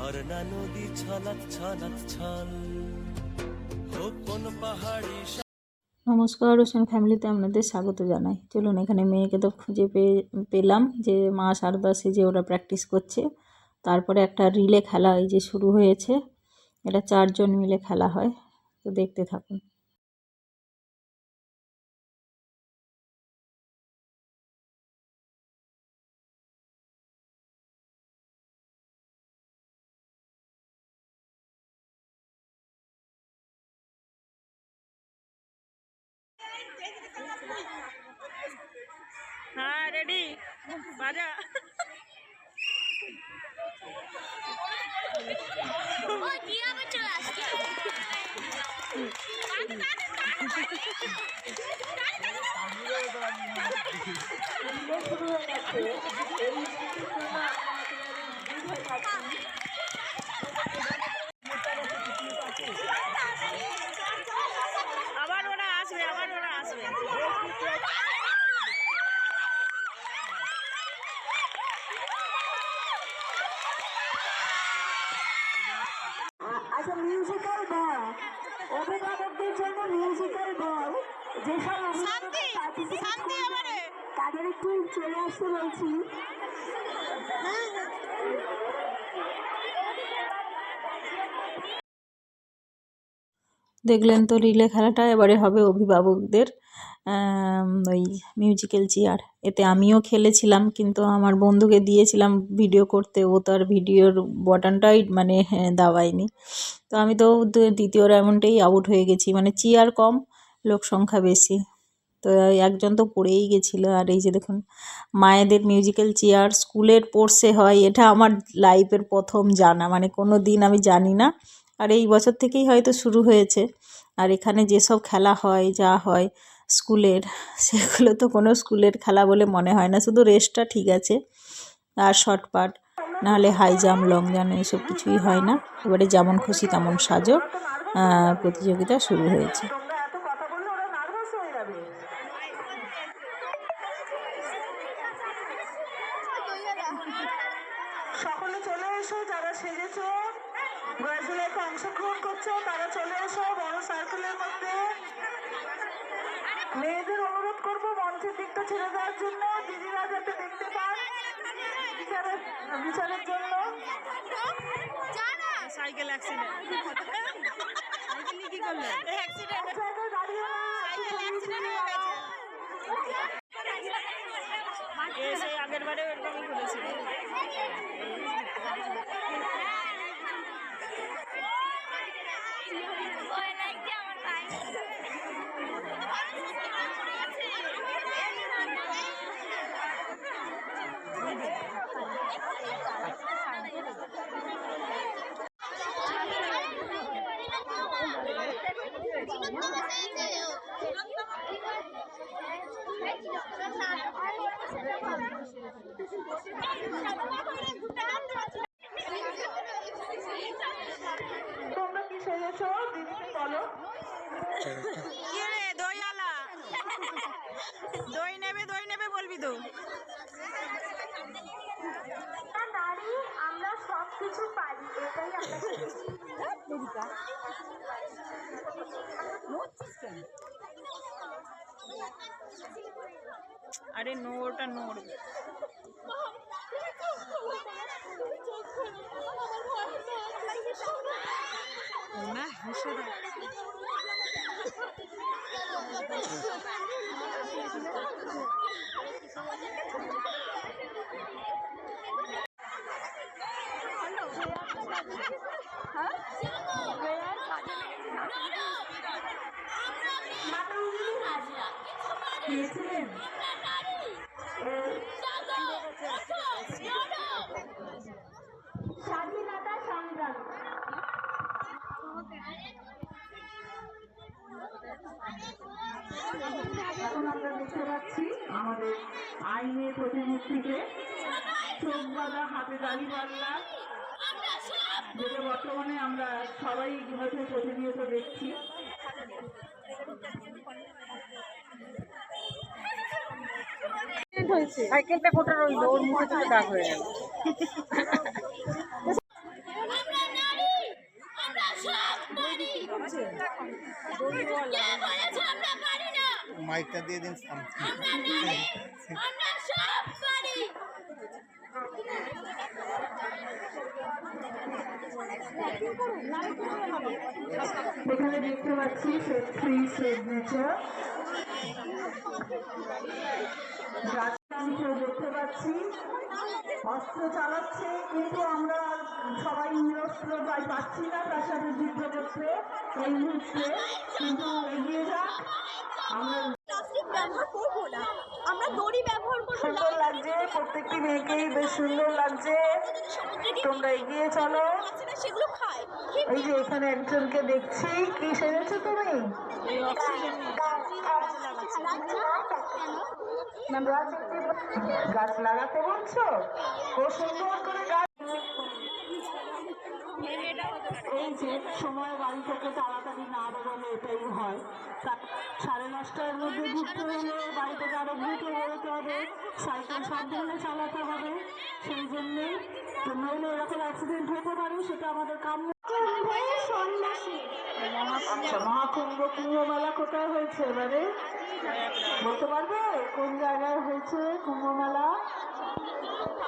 ঝর্ণা, নদী ছল। ওপন পাহাড়ি নমস্কার, রোশন ফ্যামিলিতে আপনাদের স্বাগত জানাই। চলুন এখানে মেয়েকে তো খুঁজে পেয়ে পেলাম যে মা সারদা যে ওরা প্র্যাকটিস করছে। তারপরে একটা রিলে খেলা এই যে শুরু হয়েছে। এটা চারজন মিলে খেলা হয়। তো দেখতে থাকুন। হ্যাঁ রেডি বাজা আবার ওরা আসবে আবার ওরা আসবে আচ্ছা মিউজিক্যাল বল অভিভাবকদের জন্য মিউজিক্যাল বল যেসব শান্তি, শান্তি এবারে। তাদের একটু চলে আসতে বলছি। দেখলেন তো রিলে খেলাটা এবারে হবে অভিভাবকদের ওই মিউজিক্যাল চেয়ার এতে আমিও খেলেছিলাম কিন্তু আমার বন্ধুকে দিয়েছিলাম ভিডিও করতে ও তো আর ভিডিওর বটনটাই মানে হ্যাঁ, দাবায়নি। তো আমি তো দ্বিতীয় রাউন্ডেই আউট হয়ে গেছি। মানে চেয়ার কম লোক সংখ্যা বেশি। তো একজন তো পড়েই গেছিল। আর এই যে দেখুন, মায়েদের মিউজিক্যাল চেয়ার স্কুলের কোর্সে হয়, এটা আমার লাইফের প্রথম জানা। মানে কোনো দিন আমি জানি না। আর এই বছর থেকেই হয়তো শুরু হয়েছে। আর এখানে যেসব খেলা হয়, যা হয় স্কুলের, সেগুলো তো কোনো স্কুলের খেলা বলে মনে হয় না। শুধু রেসটা ঠিক আছে। আর শর্টপাট নাহলে হাই জাম্প লং জাম্প এসব কিছুই হয় না। এবারে যেমন খুশি তেমন সাজো। প্রতিযোগিতা শুরু হয়েছে তোমরা এত কথা বললে ওরা নার্ভাস হয়ে যাবে সকলে চলে এসো যারা সেজেছো ব্রাজিলেতে অংশগ্রহণ করছ তারা চলে এসো বড় সার্কেলের মধ্যে মেয়েদের অনুরোধ করব মঞ্চের দিকটা ছেড়ে দেওয়ার জন্য দিদিরা যাতে দেখতে পান। বিচারের বিচারের জন্য। সাইকেল অ্যাক্সিডেন্ট সাইকেল কি করলে? অ্যাক্সিডেন্ট দাঁড়িয়ে না, সাইকেল অ্যাক্সিডেন্ট হয়ে গেছে এসে আগের বারে ওরকমই করেছিল তোমরা কি সেজেছো দিদিকে বলো। কি রে দই আলা দই নেবে দই নেবে বলবি তো। নারী আমরা সব কিছু পারি এটাই আরে নোড়টা নোড় না হেসে পেয়েছিলেন স্বাধীনতা সংগ্রাম। এখন আমরা দেখতে পাচ্ছি আমাদের আইনের প্রতিমূর্তিকে চোখ হাতে দাড়ি পাল্লা। যেটা বর্তমানে আমরা সবাই ইতিমধ্যে প্রতিনিয়ত দেখছি। সাইকেলটা কোটা রইল? ওর মুখে থেকে দাগ হয়ে গেল। মাইকটা দিয়ে দিন আমরা নারী আমরা সব পারি এখানে দেখতে পাচ্ছি ফ্রি সিগনেচার। পাচ্ছি অস্ত্র চালাচ্ছে কিন্তু আমরা সবাই নিরস্ত্র পাই পাচ্ছি না তার সাথে যুদ্ধ করতে এই মুহূর্তে। কিন্তু এগিয়ে যাক। আমরা প্লাস্টিক ব্যবহার করব না। আমরা দড়ি ব্যবহার করব। সুন্দর লাগছে প্রত্যেকটি মেয়েকেই বেশ সুন্দর লাগছে। তোমরা এগিয়ে চলো। সেগুলো খায়। এই যে এখানে একজনকে দেখছি। কি সেরেছো তুমি? গাছ লাগাতে বলছো? ও সুন্দর করে গাছ এই যে সময় বাড়ি থেকে তাড়াতাড়ি না বেরোলে এটাই হয়। সাড়ে দশটার মধ্যে ঢুকতে হলে বাড়ি থেকে আরও দ্রুত বেরোতে হবে, সাইকেল সাবধানে চালাতে হবে। সেই জন্যেই তো নইলে এরকম অ্যাক্সিডেন্ট হতে পারে, সেটা আমাদের কাম্য আচ্ছা মহাকুম্ভ কুম্ভ মেলা কোথায় হয়েছে এবারে? বলতে পারবে? কোন জায়গায় হয়েছে কুম্ভ মেলা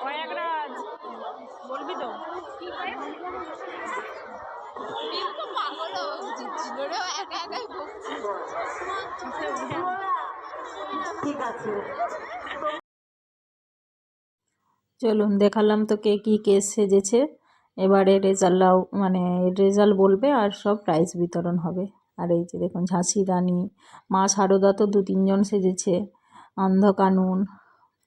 প্রয়াগরাজ। বলবি তো? ঠিক আছে। চলুন দেখালাম তো কে কী কেস সেজেছে। এবারে রেজাল্টও মানে রেজাল্ট বলবে আর সব প্রাইজ বিতরণ হবে। আর এই যে দেখুন, ঝাঁসি রানী, মা সারদা তো দু তিনজন সেজেছে, অন্ধকানুন,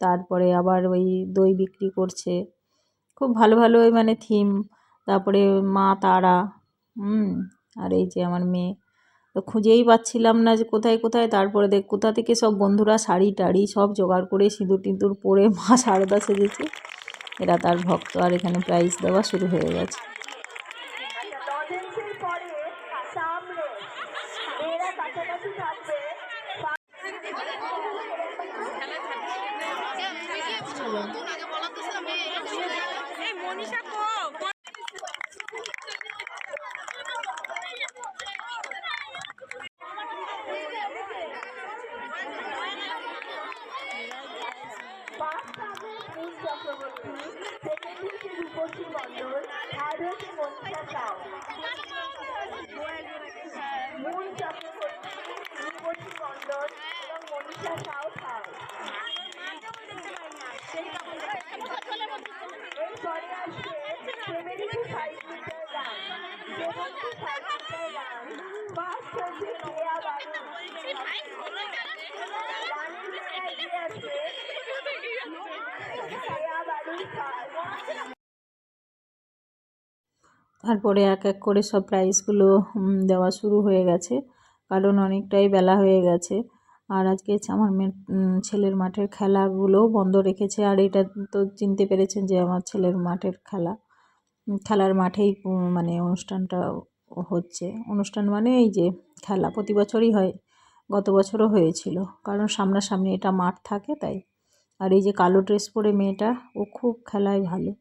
তারপরে আবার ওই দই বিক্রি করছে। খুব ভালো ভালো ওই মানে থিম তারপরে মা তারা, হুম, আর এই যে আমার মেয়ে। তো খুঁজেই পাচ্ছিলাম না যে কোথায় কোথায়, তারপরে দেখ, কোথা থেকে সব বন্ধুরা শাড়ি টাড়ি সব জোগাড় করে সিঁদুর টিঁদুর পরে মা সারদা সেজেছে। এরা তার ভক্ত আর এখানে প্রাইজ দেওয়া শুরু হয়ে গেছে। তারপরে এক এক করে সব প্রাইজগুলো দেওয়া শুরু হয়ে গেছে। কারণ অনেকটাই বেলা হয়ে গেছে। আর আজকে আমার ছেলের মাঠের খেলাগুলোও বন্ধ রেখেছে। আর এটা তো চিনতে পেরেছেন যে আমার ছেলের মাঠের খেলা। খেলার মাঠেই মানে অনুষ্ঠানটা হচ্ছে। অনুষ্ঠান মানে এই যে খেলা প্রতি বছরই হয়। গত বছরও হয়েছিল। কারণ সামনাসামনি এটা মাঠ থাকে তাই। আর এই যে কালো ড্রেস পরে মেয়েটা, ও খুব খেলায় ভালো।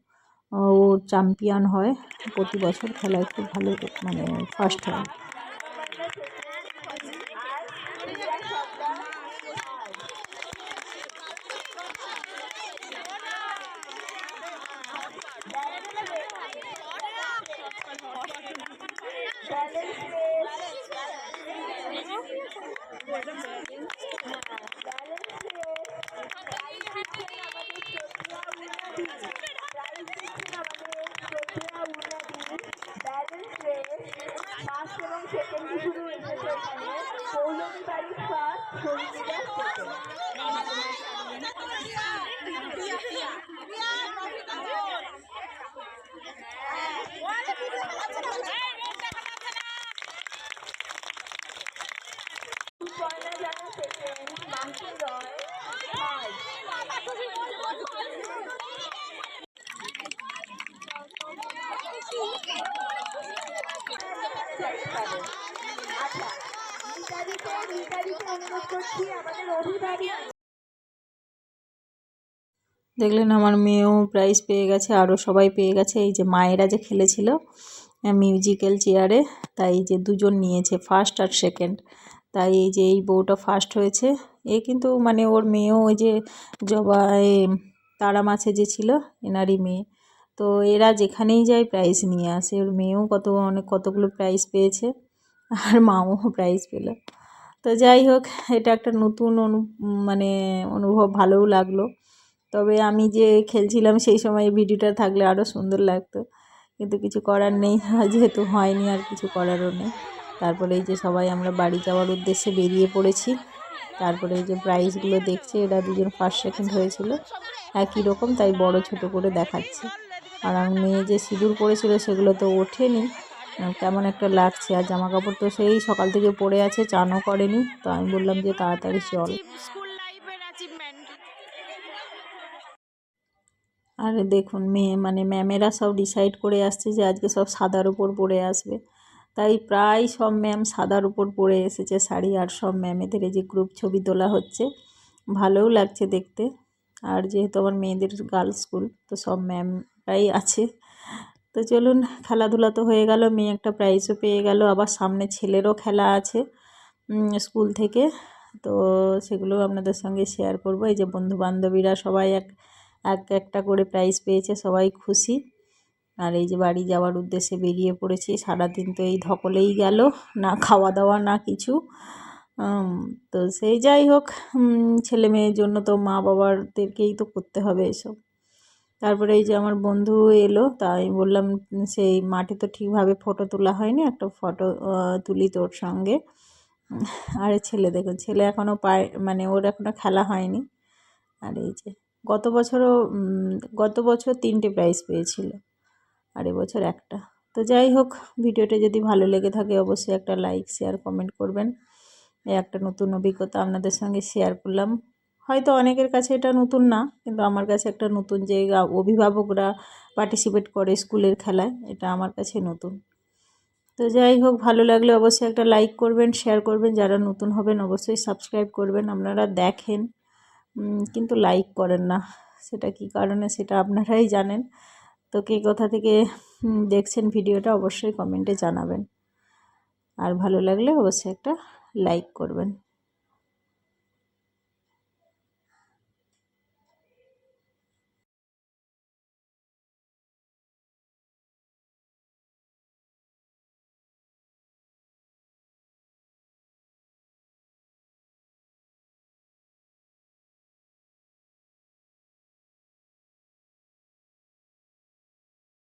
ও চ্যাম্পিয়ন হয়। প্রতি বছর খেলায় খুব ভালো মানে ফার্স্ট হয়। দেখলেন আমার মেয়েও প্রাইজ পেয়ে গেছে, আরও সবাই পেয়ে গেছে। এই যে মায়েরা যে খেলেছিল মিউজিক্যাল চেয়ারে তাই যে দুজন নিয়েছে ফার্স্ট আর সেকেন্ড তাই এই যে এই বউটা ফার্স্ট হয়েছে। এ কিন্তু মানে ওর মেয়েও ওই যে জবা তারা মাছে যে ছিল, এনারই মেয়ে। তো এরা যেখানেই যায় প্রাইজ নিয়ে আসে। ওর মেয়েও কত, অনেক কতগুলো প্রাইজ পেয়েছে, আর মাও প্রাইজ পেল। তো যাই হোক, এটা একটা নতুন অনু মানে অনুভব, ভালোও লাগল। তবে আমি যে খেলছিলাম সেই সময় ভিডিওটা থাকলে আরও সুন্দর লাগতো। কিন্তু কিছু করার নেই, যেহেতু হয়নি আর কিছু করারও নেই। তারপরে এই যে সবাই আমরা বাড়ি যাওয়ার উদ্দেশ্যে বেরিয়ে পড়েছি। তারপরে এই যে প্রাইজগুলো দেখছে, এরা দুজন ফার্স্ট সেকেন্ড হয়েছিল। একই রকম, তাই বড় ছোট করে দেখাচ্ছে। আর আমার মেয়ে যে সিঁদুর পরেছিল, সেগুলো তো ওঠেনি। কেমন একটা লাগছে। আর জামা কাপড় তো সেই সকাল থেকে পড়ে আছে, চানও করেনি। তো আমি বললাম যে তাড়াতাড়ি চল। আর দেখুন, মেয়ে মানে ম্যামেরা সব ডিসাইড করে আসছে যে আজকে সব সাদার উপর পরে আসবে। তাই প্রায় সব ম্যাম সাদার উপর পরে এসেছে শাড়ি আর সব ম্যামেদের এই যে গ্রুপ ছবি তোলা হচ্ছে। ভালোও লাগছে দেখতে। আর যেহেতু আমার মেয়েদের গার্লস স্কুল তো সব ম্যামরাই আছে। তো চলুন, খেলাধুলা তো হয়ে গেল, মেয়ে একটা প্রাইজও পেয়ে গেল। আবার সামনে ছেলেরও খেলা আছে স্কুল থেকে। তো সেগুলো আপনাদের সঙ্গে শেয়ার করব। এই যে বন্ধু বান্ধবীরা সবাই এক এক একটা করে প্রাইজ পেয়েছে, সবাই খুশি। আর এই যে বাড়ি যাওয়ার উদ্দেশ্যে বেরিয়ে পড়েছি, সারাদিন তো এই ধকলেই গেল, না খাওয়া দাওয়া, না কিছু। তো সেই যাই হোক ছেলে মেয়ের জন্য তো মা বাবাদেরকেই তো করতে হবে এসব। তারপরে এই যে আমার বন্ধু এলো, তা আমি বললাম, সেই মাঠে তো ঠিকভাবে ফটো তোলা হয়নি, একটা ফটো তুলি তোর সঙ্গে। আরে ছেলে দেখুন ছেলে এখনও পায় মানে ওর এখনও খেলা হয়নি। আর এই যে, গত বছরও গত বছর তিনটে প্রাইজ পেয়েছিল। আর এবছর একটা। তো যাই হোক, ভিডিওটা যদি ভালো লেগে থাকে, অবশ্যই একটা লাইক শেয়ার কমেন্ট করবেন। এই একটা নতুন অভিজ্ঞতা আপনাদের সঙ্গে শেয়ার করলাম। হয়তো অনেকের কাছে এটা নতুন না, কিন্তু আমার কাছে একটা নতুন যে অভিভাবকরা পার্টিসিপেট করে স্কুলের খেলায়, এটা আমার কাছে নতুন। তো যাই হোক, ভালো লাগলে অবশ্যই একটা লাইক করবেন শেয়ার করবেন। যারা নতুন হবেন, অবশ্যই সাবস্ক্রাইব করবেন। আপনারা দেখেন কিন্তু লাইক করেন না। সেটা কি কারণে? সেটা আপনারাই জানেন। তো কে কোথা থেকে দেখছেন ভিডিওটা অবশ্যই কমেন্টে জানাবেন। আর ভালো লাগলে অবশ্যই একটা লাইক করবেন।